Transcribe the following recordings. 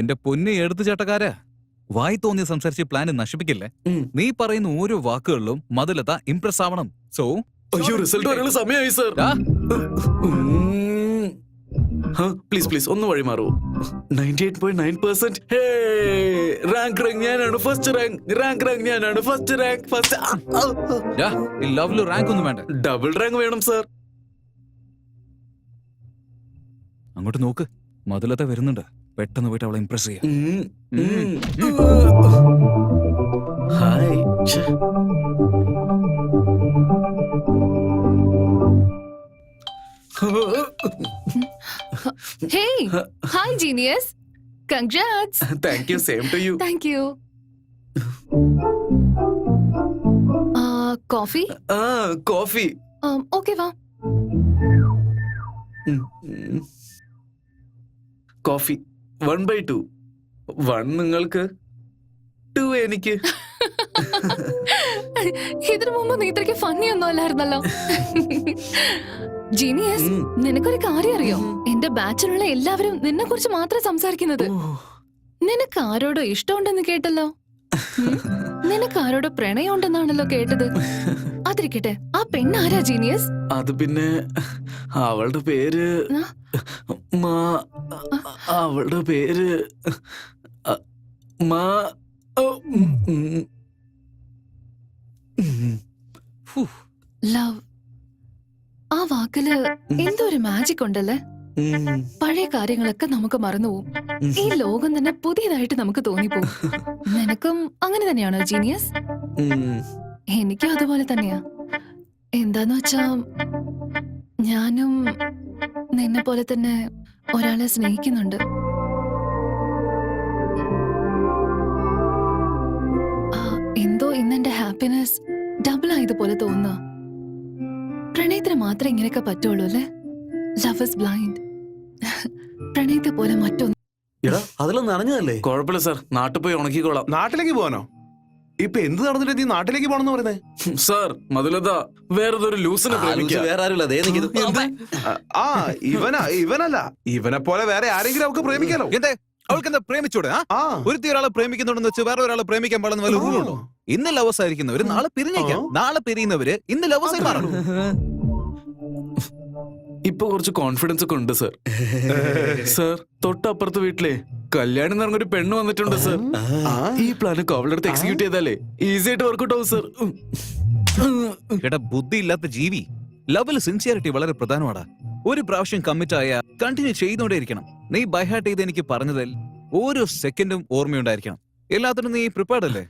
എന്റെ പൊന്നെ എടുത്തു ചേട്ടക്കാരാ. വായി തോന്നി സംസാരിച്ച് പ്ലാൻ നശിപ്പിക്കില്ലേ? നീ പറയുന്ന ഓരോ വാക്കുകളിലും മധുലത ഇംപ്രസ് ആവണം. സോ അയ്യോ റിസൾട്ട് വരാനുള്ള സമയമായി സർ പ്ലീസ് പ്ലീസ് ഒന്ന് വഴി മാറൂ. Ninety eight point nine percent rank rank ഞാനാണ്. ഫസ്റ്റ് റാങ്ക് റാങ്ക് റാങ്ക് ഞാനാണ്. First rank first level rank ഒന്നും വേണ്ട. ഡബിൾ റാങ്ക് വേണം സർ അങ്ങോട്ട് നോക്ക്. മധുലത വരുന്നുണ്ട്. പെട്ടെന്ന് പോയിട്ട് അവളെ ഇംപ്രസ് ചെയ്യാം hi Hey! Hi, genius! Congrats! Thank you same to you you. Uh, coffee? ആ കോഫി Um, okay, വാ. Coffee one by two one നിങ്ങൾക്ക് ടു എനിക്ക്. ഇതിനു മുമ്പ് നീ ഇത്രയ്ക്ക് ഫണ്ണി ഒന്നും അല്ലായിരുന്നല്ലോ. ജീനിയസ്. നിനക്കൊരു കാര്യം അറിയോ? എന്റെ ബാച്ചിലുള്ള എല്ലാവരും നിന്നെ കുറിച്ച് മാത്രം സംസാരിക്കുന്നത് നിനക്ക് ആരോടോ ഇഷ്ടമുണ്ടെന്ന് കേട്ടല്ലോ? നിനക്ക് ആരോടോ പ്രണയം ഉണ്ടെന്നാണല്ലോ കേട്ടത്. അതിരിക്കട്ടെ ആ പെണ്ണാരാ ജീനിയസ് അത് പിന്നെ അവളുടെ പേര്? മാ അവളുടെ പേര് മാ. ലവ്. ആ വാക്കിൽ എന്തോ ഒരു മാജിക് ഉണ്ടല്ലേ? പഴയ കാര്യങ്ങളൊക്കെ നമുക്ക് മറന്നു മറന്നുപോകും ഈ ലോകം തന്നെ പുതിയതായിട്ട് നമുക്ക് തോന്നിപ്പോകും നിനക്കും അങ്ങനെ തന്നെയാണോ ജീനിയസ്. എനിക്കും അതുപോലെ തന്നെയാ. എന്താന്ന് വെച്ചാ ഞാനും നിന്നെ പോലെ തന്നെ ഒരാളെ സ്നേഹിക്കുന്നുണ്ട്. ആ, എന്തോ ഇന്നെന്റെ ഹാപ്പിനെസ് ഡബിൾ ആയതുപോലെ തോന്നുന്നു. പ്രണയത്തിന് മാത്രമേ ഇങ്ങനെയൊക്കെ പറ്റുള്ളൂ അല്ലേ? ലവ് ഇസ് ബ്ലൈൻഡ് പ്രണയത്തെ പോലെ മറ്റൊന്നും എടാ അതിലൊന്നും അറിഞ്ഞതല്ലേ? കുഴപ്പമില്ല സാർ. നാട്ടിൽ പോയി ഉണക്കിക്കോളാം. നാട്ടിലേക്ക് പോകാനോ ഇപ്പൊ എന്ത് നടന്നിട്ട് നീ നാട്ടിലേക്ക് പോണെന്ന് പറയുന്നേ? സാർ മധുലത വേറൊരു ലൂസിനെ പ്രേമിക്കുക വേറെ ആരുമില്ല. ദേ നിൽക്കുന്നു ആ ഇവനാ ഇവനല്ല. ഇവനെ പോലെ വേറെ ആരെങ്കിലും അവക്ക് പ്രേമിക്കാലോ? എന്തേ? അവൾക്ക് എന്താ പ്രേമിച്ചൂടെ ആ? ആ. ഒരുത്തി ഒരാളെ പ്രേമിക്കുന്നുണ്ടെന്ന് വെച്ച് വേറെ ഒരാളെ പ്രേമിക്കാൻ പാടുന്ന വല്ല റൂളുണ്ടോ ഇന്ന് ലവസായിരിക്കുന്നവര് നാളെ പിരിഞ്ഞേക്കാം. നാളെ പിരിയുന്നവര് ഇന്ന് ലവസായി മാറണം ഇപ്പൊ കുറച്ച് കോൺഫിഡൻസ് ഒക്കെ ഉണ്ട് സർ സർ തൊട്ടപ്പുറത്തെ വീട്ടിലെ കല്യാണം എന്ന് പറഞ്ഞൊരു പെണ്ണ് വന്നിട്ടുണ്ട് സർ ഈ പ്ലാൻ അവളുടെ അടുത്ത് എക്സിക്യൂട്ട് ചെയ്താലേ ഈസി ആയിട്ട് വർക്കൗട്ട് ആവും സർ എടാ ബുദ്ധി ഇല്ലാത്ത ജീവി ലവൽ സിൻസിയറിറ്റി വളരെ പ്രധാനമാണ് ഒരു പ്രാവശ്യം കമ്മിറ്റ് ആയ കണ്ടിന്യൂ ചെയ്തുകൊണ്ടേയിരിക്കണം നീ ബൈഹാർട്ട് ചെയ്ത് എനിക്ക് പറഞ്ഞതിൽ ഓരോ സെക്കൻഡും ഓർമ്മയുണ്ടായിരിക്കണം. എല്ലാത്തിനും നീ പ്രിപ്പയർഡ് അല്ലേ?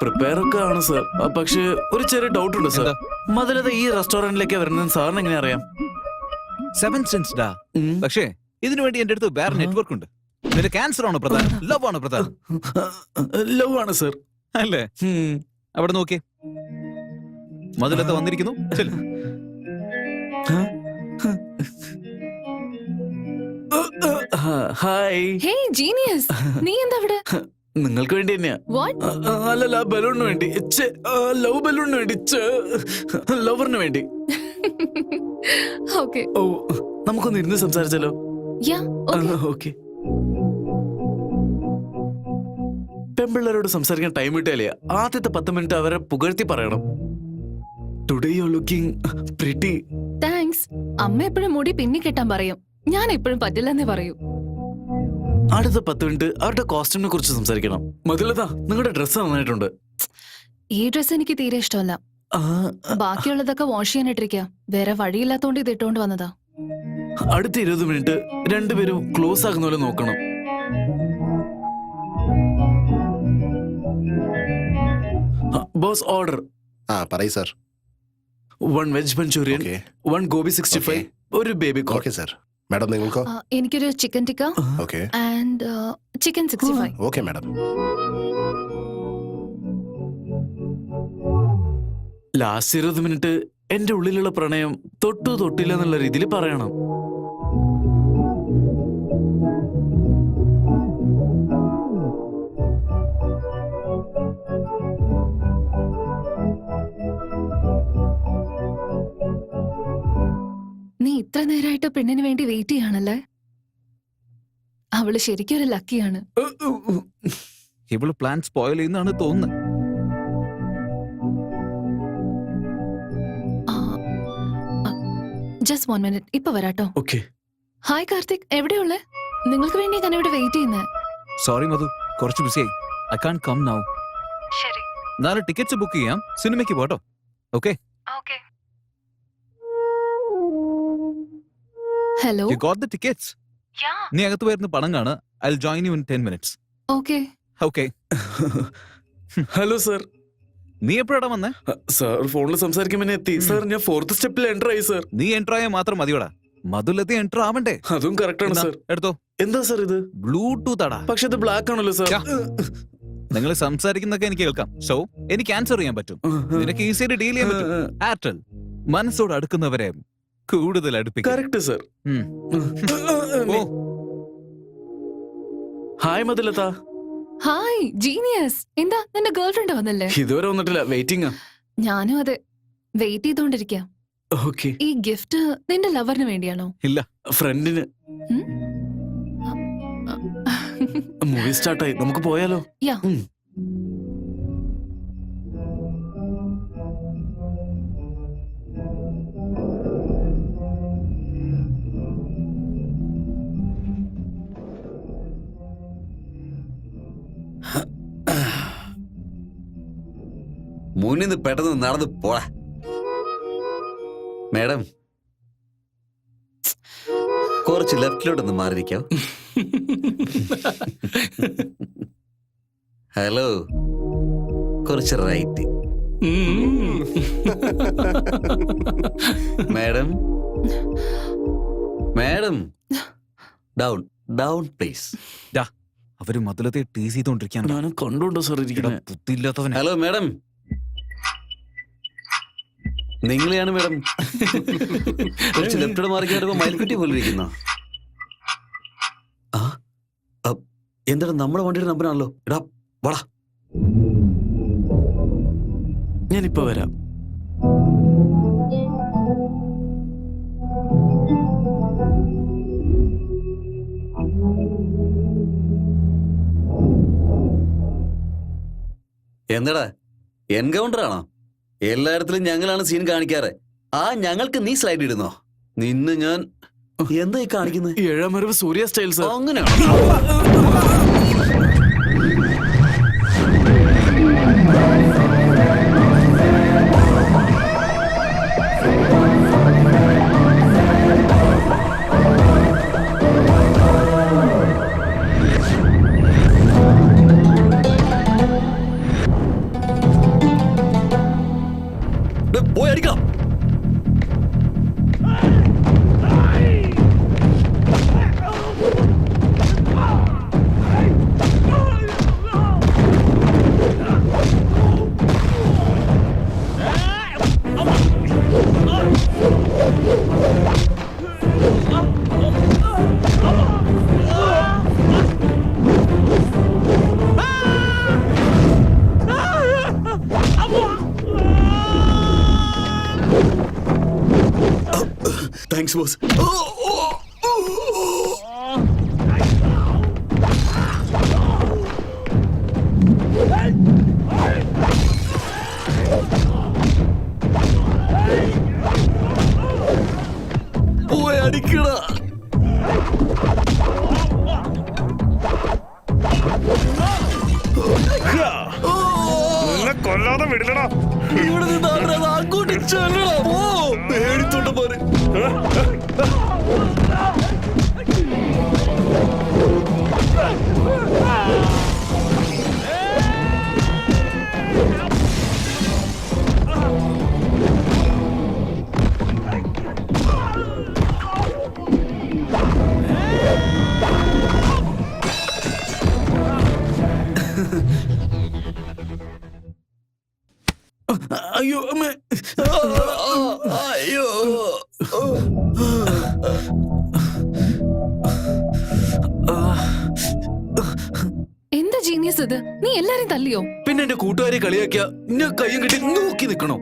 പ്രിപ്പയർ ഒക്കെ ആണ് സർ പക്ഷെ ഒരു ചെറിയ ഡൗട്ട് ഉണ്ട് സർ മതിലത് ഈ റെസ്റ്റോറന്റിലേക്ക് വരുന്നത് സാറിന് എങ്ങനെ അറിയാം? സെവൻ സെൻസ് ഡാ പക്ഷേ ഇതിനുവേണ്ടി എന്റെ അടുത്ത് വേറെ നെറ്റ്വർക്ക് ഉണ്ട് നിന്റെ ക്യാൻസർ ആണോ പ്രധാൻ ലവ് ആണോ പ്രധാൻ ലവ് ആണ് സർ അല്ലേ? അവിടെ നോക്കിയേ. മതിലത്ത് വന്നിരിക്കുന്നു. ചെല്ല്. ഹായ് ഹേ ജീനിയസ് നീ എന്താ അവിടെ? നിങ്ങൾക്ക് വേണ്ടി തന്നെയാ. അല്ലല്ല ബലൂണിന് വേണ്ടി. ലവ് ബലൂണിന് വേണ്ടി. ലവറിന് വേണ്ടി. ഓക്കെ. ഓ നമുക്കൊന്ന് ഇരുന്ന് സംസാരിച്ചാലോ? Yeah okay. പെമ്പിള്ളേരോട് സംസാരിക്കാൻ ടൈം കിട്ടിയാലേ ആദ്യത്തെ പത്ത് മിനിറ്റ് അവരെ പുകഴ്ത്തി പറയണം. Today you looking pretty thanks അമ്മ എപ്പോഴും മുടി പിന്നി കെട്ടാൻ പറയും. ഞാൻ എപ്പോഴും പറ്റില്ലെന്നേ പറയൂ. അടുത്ത പത്ത് മിനിറ്റ് അവരുടെ കോസ്റ്റ്യൂമിനെ കുറിച്ച് സംസാരിക്കണം. മതിലതാ നിങ്ങളുടെ ഡ്രസ്സ് നന്നായിട്ടുണ്ട്. ഈ ഡ്രസ്സ് എനിക്ക് തീരെ ഇഷ്ടമല്ല. ബാക്കിയുള്ളതൊക്കെ വാഷ് ചെയ്യാനിട്ടിരിക്കുക വേറെ വഴിയില്ലാത്തോണ്ട് ഇത് ഇട്ടോണ്ട് വന്നതാ. അടുത്ത ഇരുപത് മിനിറ്റ് രണ്ടുപേരും ക്ലോസ് ആകുന്ന പോലെ നോക്കണം. ബോസ് ഓർഡർ ആ പറയ് sir one veg manchurian one gobi sixty five ഒരു baby corn okay sir madam നിങ്ങൾക്കോ? ആ, എനിക്കൊരു chicken tikka okay and chicken sixty five okay madam last ഇരുപത് മിനിറ്റ്. എന്റെ ഉള്ളിലുള്ള പ്രണയം തൊട്ടു തൊട്ടില്ല എന്നുള്ള രീതിയിൽ പറയണം. നീ ഇത്ര നേരമായിട്ട് പെണ്ണിന് വേണ്ടി വെയിറ്റ് ചെയ്യാണല്ലേ? അവൾ ശരിക്കും ഒരു ലക്കിയാണ് ഇവൾ പ്ലാൻ സ്പോയിൽ ചെയ്യുന്നതാണ് തോന്നുന്നത്. ജസ്റ്റ് വൺ മിനിറ്റ് ഇപ്പൊ വരാട്ടോ. ഓക്കെ ഹായ് കാർത്തിക് എവിടെയുള്ളേ? നിങ്ങൾക്ക് വേണ്ടി ഞാൻ ഇവിടെ വെയിറ്റ് ചെയ്യുന്നത് സോറി മധു കുറച്ച് ബിസിയായി ഐ കാൺ കം നൗ ശരി. നാളെ ടിക്കറ്റ്സ് ബുക്ക് ചെയ്യാം. സിനിമയ്ക്ക് പോട്ടോ. Okay okay hello you got the tickets yeah നീ അകത്ത് വരുന്ന പണം കാണ. I join you in 10 minutes okay okay hello sir നീ എപ്പോഴാ വന്നേ? സാർ ഫോണിൽ സംസാരിക്കുമ്പോൾ എത്തി. സാർ ഞാൻ ഫോർത്ത് സ്റ്റെപ്പിൽ എന്റർ ആയി സാർ. നീ എന്റർ ആയാൽ മാത്രം മതിയോടാ. മധുലത്തി എന്റർ ആവണ്ടേ? അതും കറക്റ്റ് ആണ് സാർ. എടുത്തോ. എന്താ സാർ ഇത്? ബ്ലൂടൂത്ത് ആടാ പക്ഷെ ഇത് ബ്ലാക്ക് ആണല്ലോ സാർ. നിങ്ങൾ സംസാരിക്കുന്നൊക്കെ എനിക്ക് കേൾക്കാം. സോ എനിക്ക് ആൻസർ ചെയ്യാൻ പറ്റും. നിനക്ക് ഈസിയായിട്ട് ഡീൽ ചെയ്യാൻ പറ്റും. എയർടെൽ മനസ്സോട് അടുക്കുന്നവരെ കൂടുതൽ അടുപ്പിക്കും. Correct sir. ഓ. ഹായ് മതിലത്ത ഹായ് ജീനിയസ് എന്താ നിന്റെ ഗേൾ ഫ്രണ്ട് വന്നല്ലേ? ഇതുവരെ വന്നിട്ടില്ല. വെയിറ്റിംഗ് ഞാനും അതെ. വെയിറ്റ് ചെയ്തോണ്ടിരിക്കാം. ഓക്കെ ഈ ഗിഫ്റ്റ് നിന്റെ ലവറിന് വേണ്ടിയാണോ? ഇല്ല ഫ്രണ്ടിന് മൂവി സ്റ്റാർട്ട് ആയി. നമുക്ക് പോയാലോ? യാ. ഉം. മുന്നിൽ നിന്ന് പെട്ടെന്ന് നടന്ന് പോടാ. മേഡം കുറച്ച് ലെഫ്റ്റിലോട്ടൊന്ന് മാറിയിരിക്കാം? ഹലോ കുറച്ച് right. Madam madam down down please. അവർ മതിലത്തെ ടീസ് ചെയ്തോണ്ടിരിക്കാൻ ഞാനും കണ്ടുണ്ടോ സാർ ഇരിക്കണം ബുദ്ധിയില്ലാത്തവനെ. Hello madam. നിങ്ങളെയാണ് മേഡം കുറച്ച് ലെഫ്റ്റോട് മാറി കയറുമ്പോ മയിൽക്കുട്ടി പോലെ ഇരിക്കുന്ന? ആ എന്താണ് നമ്മുടെ വണ്ടിയുടെ നമ്പറാണല്ലോ എടാ വാടാ. ഞാനിപ്പോ വരാം. എന്താടാ? എൻകൗണ്ടർ ആണോ എല്ലായിടത്തിലും ഞങ്ങളാണ് സീൻ കാണിക്കാറ്. ആ ഞങ്ങൾക്ക് നീ സ്ലൈഡ് ഇടുന്നോ? നിന്ന് ഞാൻ എന്താ ഈ കാണിക്കുന്നത്? ഏഴാമറിവ് സൂര്യ സ്റ്റൈൽസ്. അങ്ങനെയാണോ? താങ്ക്സ് ബോസ് പോയി അടിക്കടാ. കൊല്ലാതെ വിടില്ലടാ. ഇവിടെ നിന്ന് അങ്ങോട്ട് ചെല്ലടാ ഓ പേടിത്തോണ്ട് പോരെ. അയ്യോ അമ്മേ അയ്യോ എന്താ ജീനിയസ് ഇത്? നീ എല്ലാരെയും തല്ലിയോ? പിന്നെ എന്റെ കൂട്ടുകാരെ കളിയാക്കിയ ഞാൻ കയ്യും കെട്ടി നോക്കി നിക്കണോ?